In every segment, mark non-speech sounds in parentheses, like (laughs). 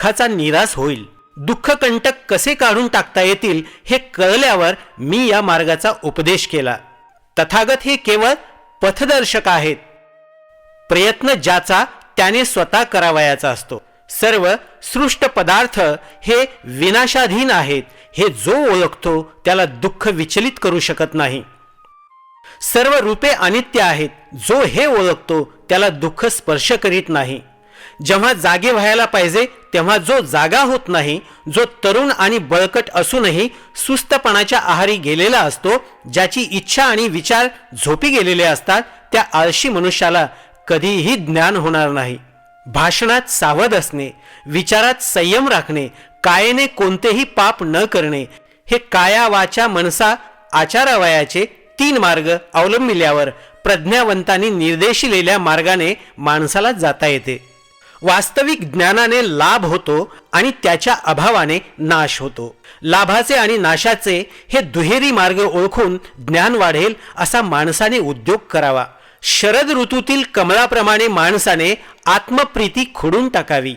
दुःखाचा निराश होईल. दुःख कंटक कसे काढून टाकता येतील हे कळल्यावर मी या मार्गाचा उपदेश केला. तथागत हे केवळ पथदर्शक आहेत. प्रयत्न ज्याचा त्याने स्वतः करावयाचा असतो. सर्व सृष्ट पदार्थ हे विनाशाधीन आहेत. हे जो ओळखतो त्याला दुःख विचलित करू शकत नाही. सर्व रूपे अनित्य आहेत. जो हे ओळखतो त्याला दुःख स्पर्श करीत नाही. जेव्हा जागे व्हायला पाहिजे तेव्हा जो जागा होत नाही जो तरुण आणि बळकट असूनही सुस्तपणाच्या आहारी गेलेला असतो ज्याची इच्छा आणि विचार झोपी गेलेले असतात त्या आळशी मनुष्याला कधीही ज्ञान होणार नाही. भाषणात सावध असणे विचारात संयम राखणे कायेने कोणतेही पाप न करणे हे काया वाचा मनसा आचारावयाचे तीन मार्ग अवलंबिल्यावर प्रज्ञावंतांनी निर्देशिलेल्या मार्गाने माणसाला जाता येते. वास्तविक ज्ञानाने लाभ होतो आणि त्याच्या अभावाने नाश होतो. लाभाचे आणि नाशाचे हे दुहेरी मार्ग ओळखून ज्ञान वाढेल असा माणसाने उद्योग करावा. शरद ऋतूतील कमळाप्रमाणे माणसाने आत्मप्रीती खोडून टाकावी.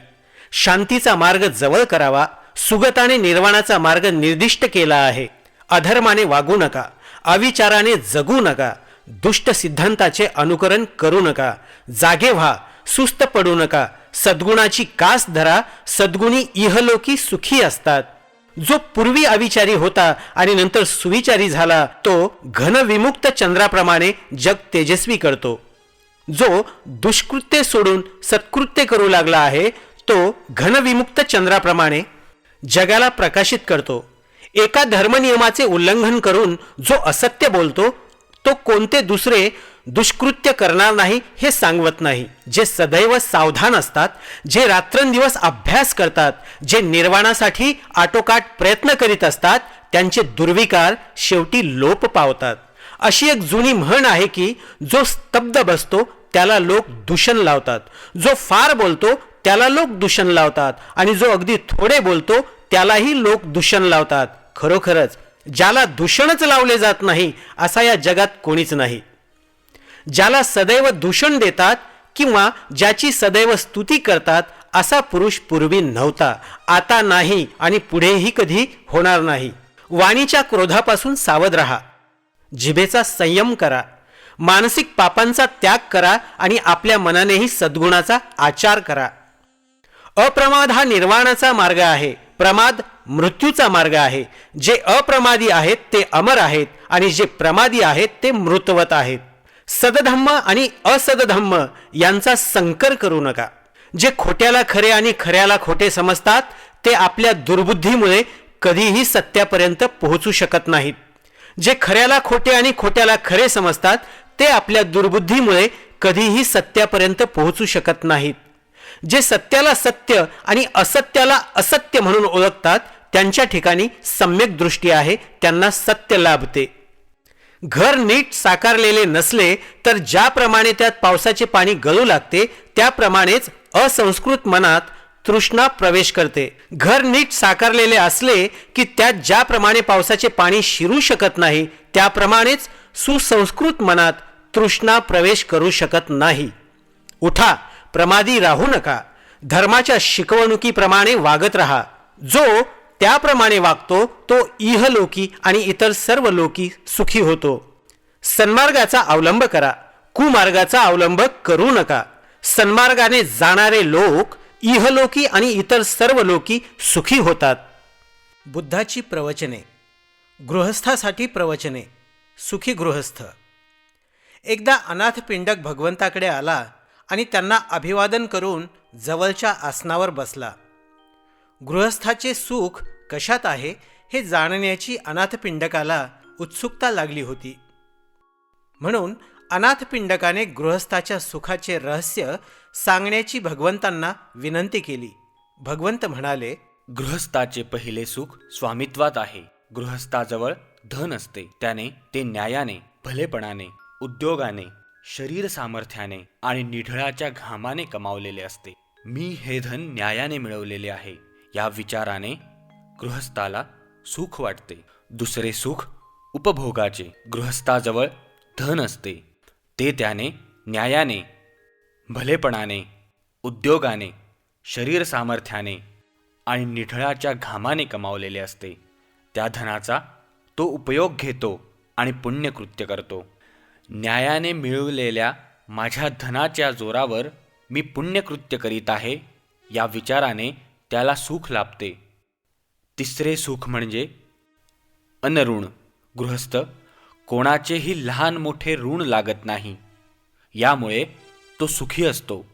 शांतीचा मार्ग जवळ करावा. सुगताने निर्वाणाचा मार्ग निर्दिष्ट केला आहे. अधर्माने वागू नका. अविचाराने जगू नका. दुष्ट सिद्धांताचे अनुकरण करू नका. जागे व्हा. सुस्त पडू नका. सद्गुणाची कास धरा सद्गुणी इहलोकी सुखी असतात. जो पूर्वी अविचारी होता आणि नंतर सुविचारी झाला तो घनविमुक्त चंद्राप्रमाणे जग तेजस्वी करतो. जो दुष्कृत्य सोडून सत्कृत्य करू लागला आहे तो घनविमुक्त चंद्राप्रमाणे जगाला प्रकाशित करतो. एका धर्मनियमाचे उल्लंघन करून जो असत्य बोलतो तो कोणते दुसरे दुष्कृत्य करणार नाही हे सांगवत नाही. जे सदैव सावधान असतात जे रात्रंदिवस अभ्यास करतात जे निर्वाणासाठी आटोकाट प्रयत्न करीत असतात त्यांचे दुर्विकार शेवटी लोप पावतात. अशी एक जुनी म्हण आहे की जो स्तब्ध बसतो त्याला लोक दूषण लावतात. जो फार बोलतो त्याला लोक दूषण लावतात. आणि जो अगदी थोडे बोलतो त्यालाही लोक दूषण लावतात. खरोखरच ज्याला दूषणच लावले जात नाही असा या जगात कोणीच नाही. ज्याला सदैव दूषण देतात किंवा ज्याची सदैव स्तुती करतात असा पुरुष पूर्वी नव्हता. आता नाही आणि पुढेही कधी होणार नाही. वाणीच्या क्रोधापासून सावध रहा. जिभेचा संयम करा. मानसिक पापांचा त्याग करा आणि आपल्या मनानेही सद्गुणाचा आचार करा. अप्रमाद हा निर्वाणाचा मार्ग आहे. प्रमाद मृत्यूचा मार्ग आहे. जे अप्रमादी आहेत ते अमर आहेत आणि जे प्रमादी आहेत ते मृतवत आहेत. सदधम्म आणि असदधम्म यांचा संकर करू नका. जे खोट्याला खरे आणि खऱ्याला खोटे समजतात ते आपल्या दुर्बुद्धीमुळे कधीही सत्यापर्यंत पोहोचू शकत नाहीत. जे खऱ्याला खोटे आणि खोट्याला खरे समजतात ते आपल्या दुर्बुद्धीमुळे कधीही सत्यापर्यंत पोहोचू शकत नाहीत. जे सत्याला सत्य आणि असत्याला असत्य म्हणून ओळखतात त्यांच्या ठिकाणी सम्यक दृष्टी आहे त्यांना सत्य लाभते. घर नीट साकारलेले नसले तर ज्याप्रमाणे त्यात पावसाचे पाणी गळू लागते त्याप्रमाणेच असंस्कृत मनात तृष्णा प्रवेश करते. घर नीट साकारलेले असले की त्यात ज्याप्रमाणे पावसाचे पाणी शिरू शकत नाही त्याप्रमाणेच सुसंस्कृत मनात तृष्णा प्रवेश करू शकत नाही. उठा प्रमादी राहू नका. धर्माच्या शिकवणुकीप्रमाणे वागत राहा. जो त्याप्रमाणे वागतो तो इहलोकी आणि इतर सर्व लोकी सुखी होतो. सन्मार्गाचा अवलंब करा. कुमार्गाचा अवलंब करू नका. सन्मार्गाने जाणारे लोक इहलोकी आणि इतर सर्व लोकी सुखी होतात. बुद्धाची प्रवचने. गृहस्थासाठी प्रवचने. सुखी गृहस्थ. एकदा अनाथ पिंडक भगवंताकडे आला आणि त्यांना अभिवादन करून जवळच्या आसनावर बसला. गृहस्थाचे सुख कशात आहे हे जाणण्याची अनाथपिंडकाला उत्सुकता लागली होती. म्हणून अनाथपिंडकाने गृहस्थाच्या सुखाचे रहस्य सांगण्याची भगवंतांना विनंती केली. भगवंत म्हणाले गृहस्थाचे पहिले सुख स्वामित्वात आहे. गृहस्थाजवळ धन असते. त्याने ते न्यायाने भलेपणाने उद्योगाने शरीर सामर्थ्याने आणि निढळाच्या घामाने कमावलेले असते. मी हे धन न्यायाने मिळवलेले आहे. या विचाराने गृहस्थाला सुख वाटते. दुसरे सुख उपभोगाचे. गृहस्थाजवळ धन असते. ते त्याने न्यायाने भलेपणाने उद्योगाने शरीर सामर्थ्याने आणि निढळाच्या घामाने कमावलेले असते. त्या धनाचा तो उपयोग घेतो आणि पुण्यकृत्य करतो. न्यायाने मिळवलेल्या माझ्या धनाच्या जोरावर मी पुण्यकृत्य करीत आहे या विचाराने त्याला सुख लाभते. तिसरे सुख म्हणजे अनऋण गृहस्थ कोणाचेही लहान मोठे ऋण लागत नाही. यामुळे तो सुखी असतो.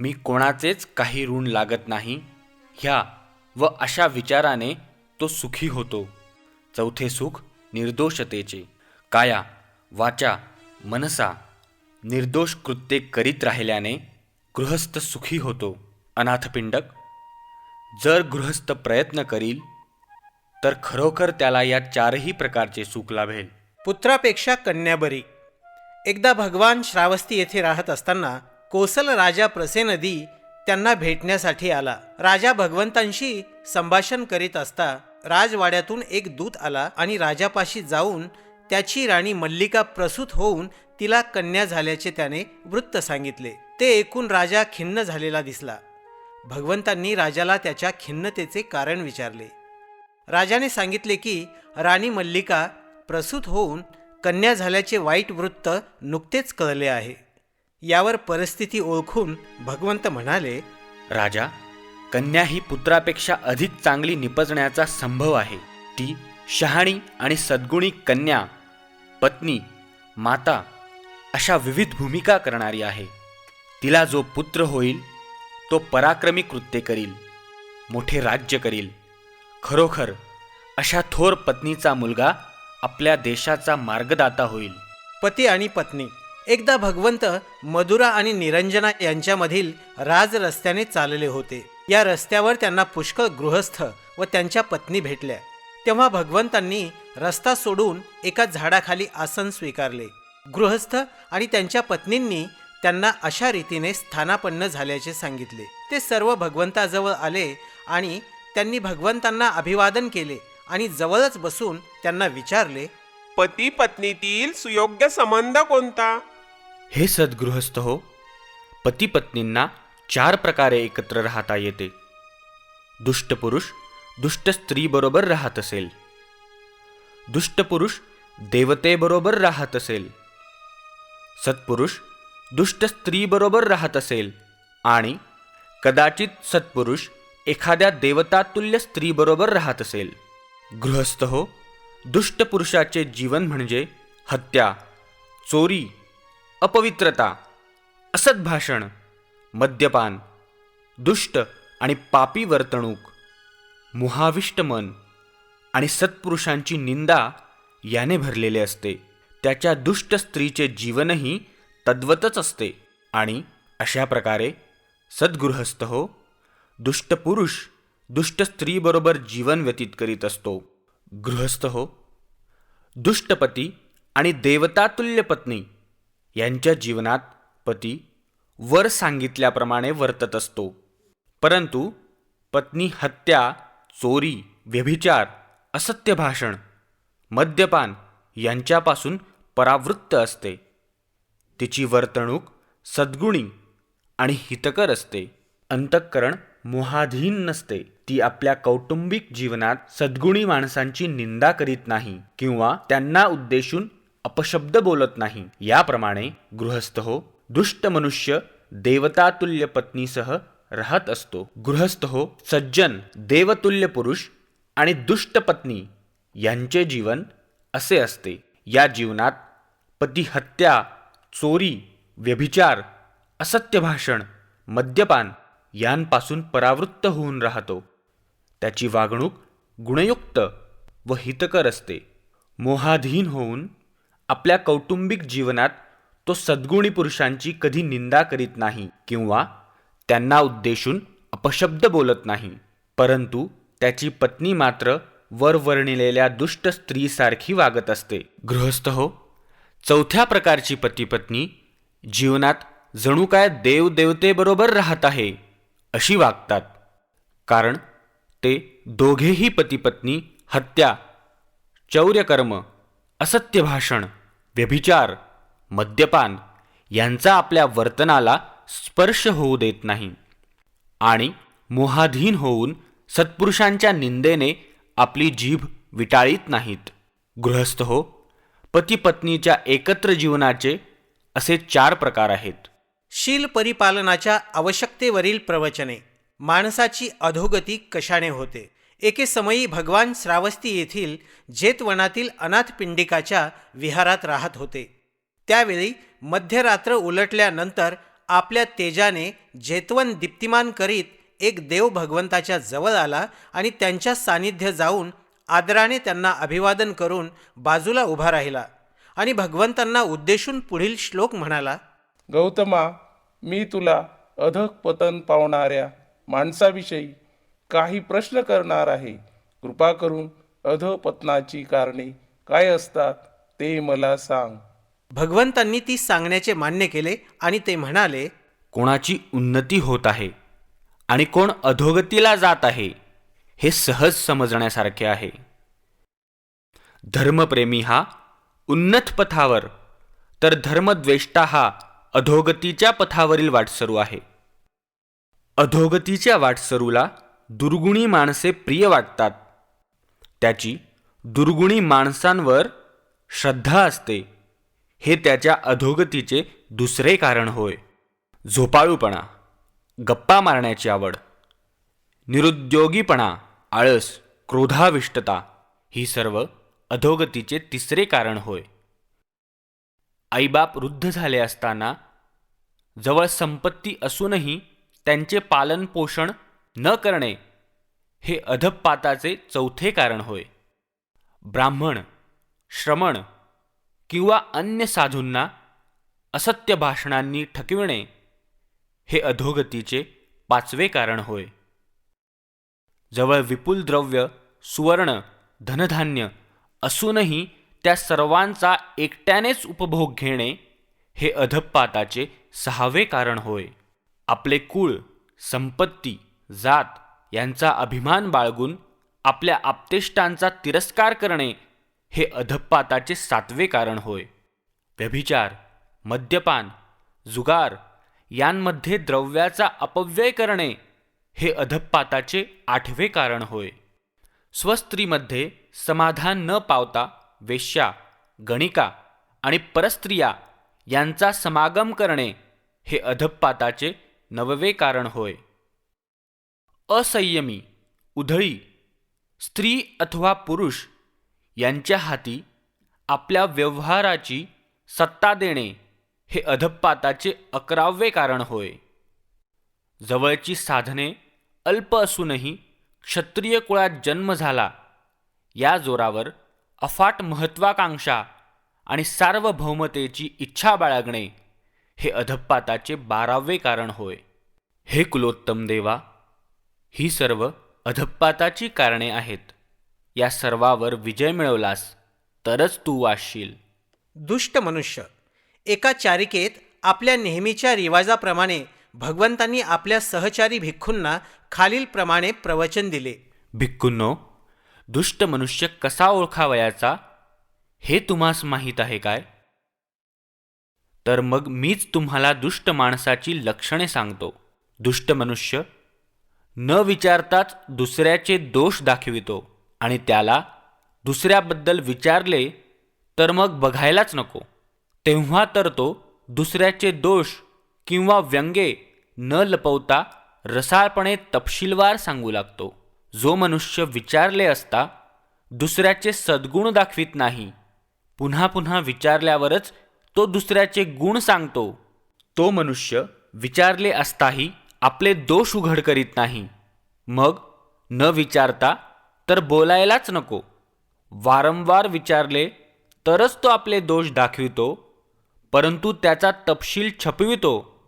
मी कोणाचेच काही ऋण लागत नाही. ह्या व अशा विचाराने तो सुखी होतो. चौथे सुख निर्दोषतेचे. काया वाचा मनसा निर्दोष कृत्ये करीत राहिल्याने गृहस्थ सुखी होतो. अनाथपिंडक जर गृहस्थ प्रयत्न करील तर खरोखर त्याला या चारही प्रकारचे सुख लाभेल. पुत्रापेक्षा कन्या बरी एकदा भगवान श्रावस्ती येथे राहत असताना कोसल राजा प्रसेनदी त्यांना भेटण्यासाठी आला. राजा भगवंतांशी संभाषण करीत असता राजवाड्यातून एक दूत आला आणि राजापाशी जाऊन त्याची राणी मल्लिका प्रसूत होऊन तिला कन्या झाल्याचे त्याने वृत्त सांगितले. ते ऐकून राजा खिन्न झालेला दिसला. भगवंतांनी राजाला त्याच्या खिन्नतेचे कारण विचारले. राजाने सांगितले की राणी मल्लिका प्रसूत होऊन कन्या झाल्याचे वाईट वृत्त नुकतेच कळले आहे. यावर परिस्थिती ओळखून भगवंत म्हणाले राजा कन्या ही पुत्रापेक्षा अधिक चांगली निपजण्याचा संभव आहे. ती शहाणी आणि सद्गुणी कन्या पत्नी माता अशा विविध भूमिका करणारी आहे. तिला जो पुत्र होईल तो पराक्रमी कृत्य करील मोठे राज्य करील खरोखर अशा थोर पत्नीचा मुलगा आपल्या देशाचा मार्गदाता होईल. पती आणि पत्नी. एकदा भगवंत मधुरा आणि निरंजना यांच्यामधील राज रस्त्याने चालले होते. या रस्त्यावर त्यांना पुष्कळ गृहस्थ व त्यांच्या पत्नी भेटल्या. तेव्हा भगवंतांनी रस्ता सोडून एका झाडाखाली आसन स्वीकारले. गृहस्थ आणि त्यांच्या पत्नींनी त्यांना अशा रीतीने स्थानापन्न झाल्याचे सांगितले. ते सर्व भगवंताजवळ आले आणि त्यांनी भगवंतांना अभिवादन केले आणि जवळच बसून त्यांना विचारले पती पत्नीतील सुयोग्य संबंध कोणता? हे सद्गृहस्थ हो पती पत्नींना चार प्रकारे एकत्र राहता येते. दुष्ट पुरुष दुष्ट स्त्रीबरोबर राहत असेल. दुष्ट पुरुष देवतेबरोबर राहत असेल. सत्पुरुष दुष्ट स्त्रीबरोबर राहत असेल आणि कदाचित सत्पुरुष एखाद्या देवतातुल्य स्त्रीबरोबर राहत असेल. गृहस्थ हो दुष्ट पुरुषाचे जीवन म्हणजे हत्या चोरी अपवित्रता असद्भाषण मद्यपान दुष्ट आणि पापी वर्तणूक मुहाविष्ट मन आणि सत्पुरुषांची निंदा याने भरलेले असते. त्याच्या दुष्ट स्त्रीचे जीवनही तद्वतच असते आणि अशा प्रकारे सद्गृहस्थ हो दुष्ट पुरुष दुष्ट स्त्रीबरोबर जीवन व्यतीत करीत असतो. गृहस्थ हो. दुष्टपती आणि देवतातुल्य पत्नी यांच्या जीवनात पती वर सांगितल्याप्रमाणे वर्तत असतो. परंतु पत्नी हत्या चोरी व्यभिचार असत्य भाषण मद्यपान यांच्यापासून परावृत्त असते. तिची वर्तणूक सद्गुणी आणि हितकर असते. अंतःकरण मोहाधीन नसते. ती आपल्या कौटुंबिक जीवनात सद्गुणी माणसांची निंदा करीत नाही किंवा त्यांना उद्देशून अपशब्द बोलत नाही. याप्रमाणे गृहस्थ हो दुष्ट मनुष्य देवतातुल्य पत्नीसह राहत असतो. गृहस्थ हो सज्जन देवतुल्य पुरुष आणि दुष्ट पत्नी यांचे जीवन असे असते. या जीवनात पती हत्या चोरी व्यभिचार असत्य भाषण मद्यपान यांपासून परावृत्त होऊन राहतो. त्याची वागणूक गुणयुक्त व हितकर असते. मोहाधीन होऊन आपल्या कौटुंबिक जीवनात तो सद्गुणी पुरुषांची कधी निंदा करीत नाही किंवा त्यांना उद्देशून अपशब्द बोलत नाही. परंतु त्याची पत्नी मात्र वर वर्णिलेल्या दुष्ट स्त्रीसारखी वागत असते. गृहस्थ हो चौथ्या प्रकारची पतीपत्नी जीवनात जणू काय देवदेवतेबरोबर राहत आहे. अशी वागतात. कारण ते दोघेही पतीपत्नी हत्या चौर्यकर्म असत्य भाषण व्यभिचार मद्यपान यांचा आपल्या वर्तनाला स्पर्श होऊ देत नाही आणि मोहाधीन होऊन सत्पुरुषांच्या निंदेने आपली जीभ विटाळीत नाहीत. गृहस्थ हो पतीपत्नीच्या एकत्र जीवनाचे असे चार प्रकार आहेत. शील परिपालनाच्या आवश्यकतेवरील प्रवचने. माणसाची अधोगती कशाने होते? एके समयी भगवान श्रावस्ती येथील जेतवनातील अनाथ पिंडिकाच्या विहारात राहत होते. त्यावेळी मध्यरात्र उलटल्यानंतर आपल्या तेजाने जेतवन दीप्तिमान करीत एक देव भगवंताच्या जवळ आला आणि त्यांच्या सानिध्य जाऊन आदराने त्यांना अभिवादन करून बाजूला उभा राहिला आणि भगवंतांना उद्देशून पुढील श्लोक म्हणाला गौतमा मी तुला अधक पतन पावणाऱ्या माणसाविषयी काही प्रश्न करणार आहे. कृपा करून अधपतनाची कारणे काय असतात ते मला सांग. भगवंतांनी ती सांगण्याचे मान्य केले आणि ते म्हणाले कोणाची उन्नती होत आहे आणि कोण अधोगतीला जात आहे हे सहज समजण्यासारखे आहे. धर्मप्रेमी हा उन्नत पथावर तर धर्मद्वेष्टा हा अधोगतीच्या पथावरील वाटसरू आहे. अधोगतीच्या वाटसरूला दुर्गुणी माणसे प्रिय वाटतात. त्याची दुर्गुणी माणसांवर श्रद्धा असते. हे त्याच्या अधोगतीचे दुसरे कारण होय. झोपाळूपणा गप्पा मारण्याची आवड निरुद्योगीपणा आळस क्रोधाविष्टता ही सर्व अधोगतीचे तिसरे कारण होय. आईबाप वृद्ध झाले असताना जवळ संपत्ती असूनही त्यांचे पालनपोषण न करणे हे अधपाताचे चौथे कारण होय. ब्राह्मण श्रमण किंवा अन्य साधूंना असत्य भाषणांनी ठकविणे हे अधोगतीचे पाचवे कारण होय. जवळ विपुल द्रव्य सुवर्ण धनधान्य असूनही त्या सर्वांचा एकट्यानेच उपभोग घेणे हे अधपाताचे सहावे कारण होय. आपले कुळ संपत्ती जात यांचा अभिमान बाळगून आपल्या आप्तेष्टांचा तिरस्कार करणे हे अधपाताचे सातवे कारण होय. व्यभिचार मद्यपान जुगार यांमध्ये द्रव्याचा अपव्यय करणे हे अधपाताचे आठवे कारण होय. स्वस्त्रीमध्ये समाधान न पावता वेश्या गणिका आणि परस्त्रिया यांचा समागम करणे हे अधपाताचे नववे कारण होय. असंयमी उधळी स्त्री अथवा पुरुष यांच्या हाती आपल्या व्यवहाराची सत्ता देणे हे अधपाताचे अकरावे कारण होय. जवळची साधने अल्प असूनही क्षत्रिय कुळात जन्म झाला या जोरावर अफाट महत्वाकांक्षा आणि सार्वभौमतेची इच्छा बाळगणे हे अधपाताचे बारावे कारण होय. हे कुलोत्तम देवा ही सर्व अधपाताची कारणे आहेत. या सर्वावर विजय मिळवलास तरच तू वासशील दुष्ट मनुष्य एका चारिकेत आपल्या नेहमीच्या रिवाजाप्रमाणे भगवंतांनी आपल्या सहचारी भिक्खूंना खालीलप्रमाणे प्रवचन दिले. भिक्खूंनो दुष्ट मनुष्य कसा ओळखावयाचा हे तुम्हास माहीत आहे काय? तर मग मीच तुम्हाला दुष्ट माणसाची लक्षणे सांगतो. दुष्ट मनुष्य न विचारताच दुसऱ्याचे दोष दाखवितो आणि त्याला दुसऱ्याबद्दल विचारले तर मग बघायलाच नको. तेव्हा तर तो दुसऱ्याचे दोष किंवा व्यंगे न लपवता रसाळपणे तपशीलवार सांगू लागतो. जो मनुष्य विचारले असता दुसऱ्याचे सद्गुण दाखवित नाही. पुन्हा पुन्हा विचारल्यावरच तो दुसऱ्याचे गुण सांगतो. तो मनुष्य विचारले असताही आपले दोष उघड करीत नाही. मग न विचारता तर बोलायलाच नको. वारंवार विचारले तरच तो आपले दोष दाखवितो परंतु त्याचा तपशील छपवितो.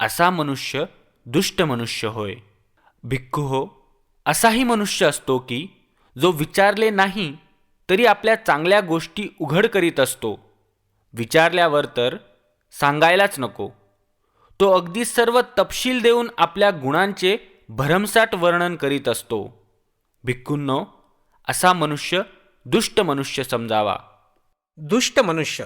असा मनुष्य दुष्ट मनुष्य होय. भिक्खू हो असाही मनुष्य असतो की जो विचारले नाही तरी आपल्या चांगल्या गोष्टी उघड करीत असतो. विचारल्यावर तर सांगायलाच नको. तो अगदी सर्व तपशील देऊन आपल्या गुणांचे भरमसाठ वर्णन करीत असतो. भिक्खूंनो असा मनुष्य दुष्ट मनुष्य समजावा. दुष्ट मनुष्य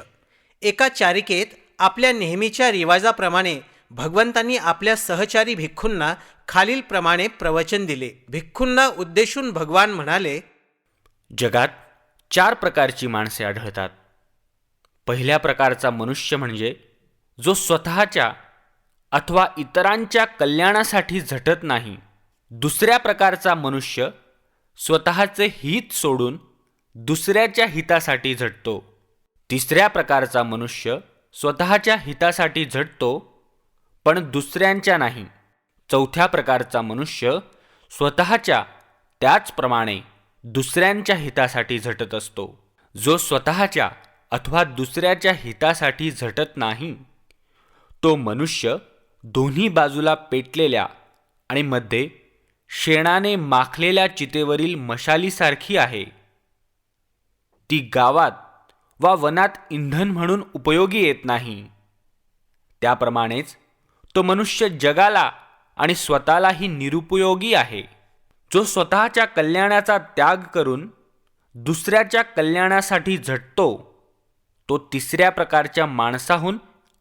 एका चारिकेत आपल्या नेहमीच्या रिवाजाप्रमाणे भगवंतांनी आपल्या सहचारी भिक्खूंना खालीलप्रमाणे प्रवचन दिले. भिक्खूंना उद्देशून भगवान म्हणाले जगात चार प्रकारची माणसे आढळतात. पहिल्या प्रकारचा मनुष्य म्हणजे जो स्वतःच्या अथवा इतरांच्या कल्याणासाठी झटत नाही. दुसऱ्या प्रकारचा मनुष्य स्वतःचे हित सोडून दुसऱ्याच्या हितासाठी झटतो. तिसऱ्या प्रकारचा मनुष्य स्वतःच्या हितासाठी झटतो पण दुसऱ्यांच्या नाही. चौथ्या प्रकारचा मनुष्य स्वतःच्या त्याचप्रमाणे दुसऱ्यांच्या हितासाठी झटत असतो. जो स्वतःच्या अथवा दुसऱ्याच्या हितासाठी झटत नाही तो मनुष्य दोन्ही बाजूला पेटलेल्या आणि मध्ये शेणाने माखलेल्या चितेवरील मशालीसारखी आहे. ती गावात वा वनात इंधन म्हणून उपयोगी येत नाही. त्याप्रमाणेच तो मनुष्य जगाला आणि स्वतःलाही निरुपयोगी आहे. जो स्वतःच्या कल्याणाचा त्याग करून दुसऱ्याच्या कल्याणासाठी झटतो तो तिसऱ्या प्रकारच्या माणसाहून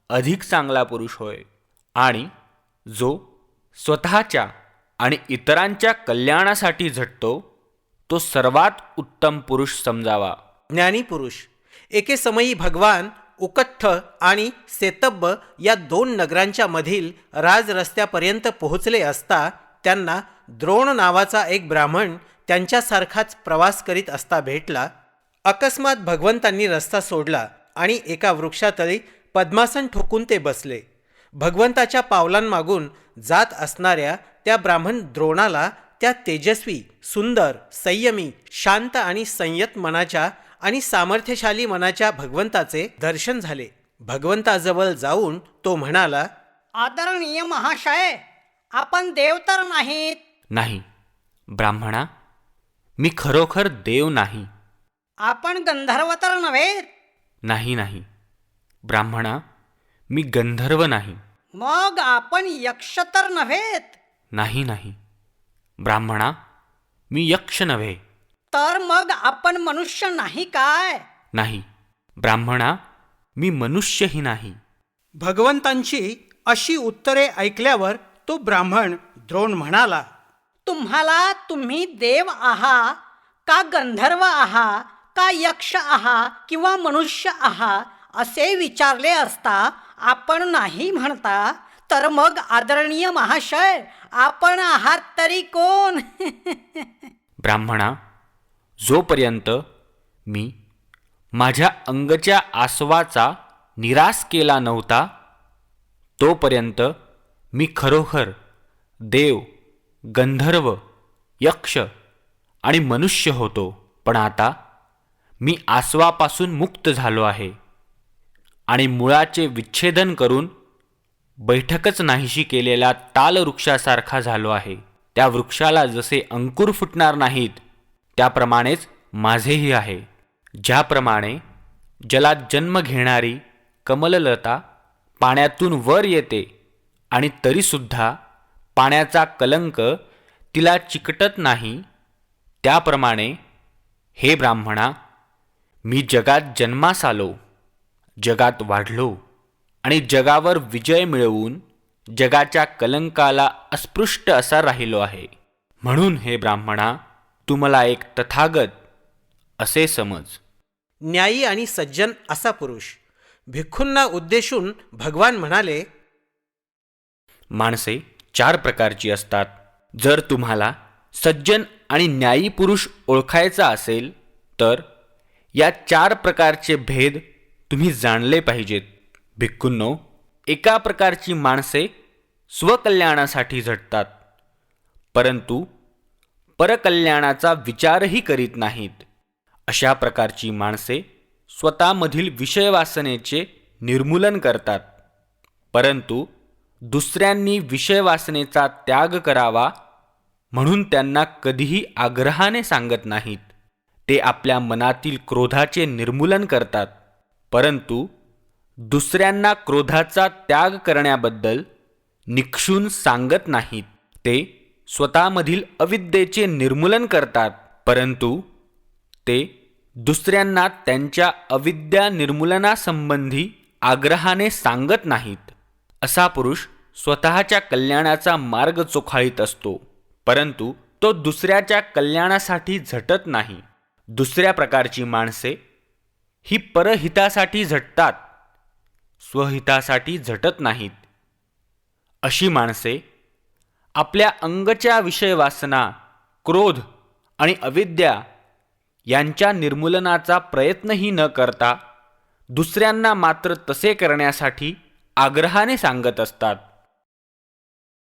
अधिक चांगला पुरुष होय. आणि जो स्वतःच्या आणि इतरांच्या कल्याणासाठी झटतो तो सर्वात उत्तम पुरुष समजावा. ज्ञानी पुरुष एके समयी भगवान उकठ्ठ आणि सेतब्ब या दोन नगरांच्या मधील राजरस्त्यापर्यंत पोहोचले असता त्यांना द्रोण नावाचा एक ब्राह्मण त्यांच्यासारखाच प्रवास करीत असता भेटला. अकस्मात भगवंतांनी रस्ता सोडला आणि एका वृक्षातळी पद्मासन ठोकून ते बसले. भगवंताच्या पावलांमागून जात असणाऱ्या त्या ब्राह्मण द्रोणाला त्या तेजस्वी सुंदर संयमी शांत आणि संयत मनाच्या आणि सामर्थ्यशाली मनाच्या भगवंताचे दर्शन झाले. भगवंताजवळ जाऊन तो म्हणाला आदरणीय महाशय आपण देव तर नाहीत. नाही ब्राह्मणा मी खरोखर देव नाही. आपण गंधर्व तर नव्हेत नाही नाही ब्राह्मणा मी गंधर्व नाही. मग आपण यक्ष तर नव्हेत? नाही नाही ब्राह्मणा मी यक्ष नव्हे. तर मग आपण मनुष्य नाही काय? नाही. ब्राह्मणा मी मनुष्यही नाही. भगवंतांची अशी उत्तरे ऐकल्यावर तो ब्राह्मण द्रोण म्हणाला तुम्हाला तुम्ही देव आहात का गंधर्व आहात का यक्ष आहात किंवा मनुष्य आहात असे विचारले असता आपण नाही म्हणता तर मग आदरणीय महाशय आपण आहात तरी कोण? (laughs) ब्राह्मणा जोपर्यंत मी माझ्या अंगच्या आसवाचा निराश केला नव्हता तोपर्यंत मी खरोखर देव गंधर्व यक्ष आणि मनुष्य होतो. पण आता मी आसवापासून मुक्त झालो आहे आणि मुळाचे विच्छेदन करून बैठकच नाहीशी केलेल्या तालवृक्षासारखा झालो आहे. त्या वृक्षाला जसे अंकुर फुटणार नाहीत त्याप्रमाणेच माझेही आहे. ज्याप्रमाणे जलात जन्म घेणारी कमललता पाण्यातून वर येते आणि तरीसुद्धा पाण्याचा कलंक तिला चिकटत नाही त्याप्रमाणे हे ब्राह्मणा मी जगात जन्मास आलो जगात वाढलो आणि जगावर विजय मिळवून जगाच्या कलंकाला अस्पृष्ट असा राहिलो आहे. म्हणून हे ब्राह्मणा तू मला एक तथागत असे समज. न्यायी आणि सज्जन असा पुरुष. भिक्खूंना उद्देशून भगवान म्हणाले माणसे चार प्रकारची असतात. जर तुम्हाला सज्जन आणि न्यायी पुरुष ओळखायचा असेल तर या चार प्रकारचे भेद तुम्ही जाणले पाहिजेत. भिक्खूंनो एका प्रकारची माणसे स्वकल्याणासाठी झटतात परंतु परकल्याणाचा विचारही करीत नाहीत. अशा प्रकारची माणसे स्वतःमधील विषयवासनेचे निर्मूलन करतात. परंतु दुसऱ्यांनी विषयवासनेचा त्याग करावा म्हणून त्यांना कधीही आग्रहाने सांगत नाहीत. ते आपल्या मनातील क्रोधाचे निर्मूलन करतात. परंतु दुसऱ्यांना क्रोधाचा त्याग करण्याबद्दल निक्षून सांगत नाहीत. ते स्वतःमधील अविद्येचे निर्मूलन करतात परंतु ते दुसऱ्यांना त्यांच्या अविद्या निर्मूलनासंबंधी आग्रहाने सांगत नाहीत. असा पुरुष स्वतःच्या कल्याणाचा मार्ग चोखाळीत असतो परंतु तो दुसऱ्याच्या कल्याणासाठी झटत नाही. दुसऱ्या प्रकारची माणसे ही परहितासाठी झटतात स्वहितासाठी झटत नाहीत. अशी माणसे आपल्या अंगच्या विषय वासना क्रोध आणि अविद्या यांच्या निर्मूलनाचा प्रयत्नही न करता दुसऱ्यांना मात्र तसे करण्यासाठी आग्रहाने सांगत असतात.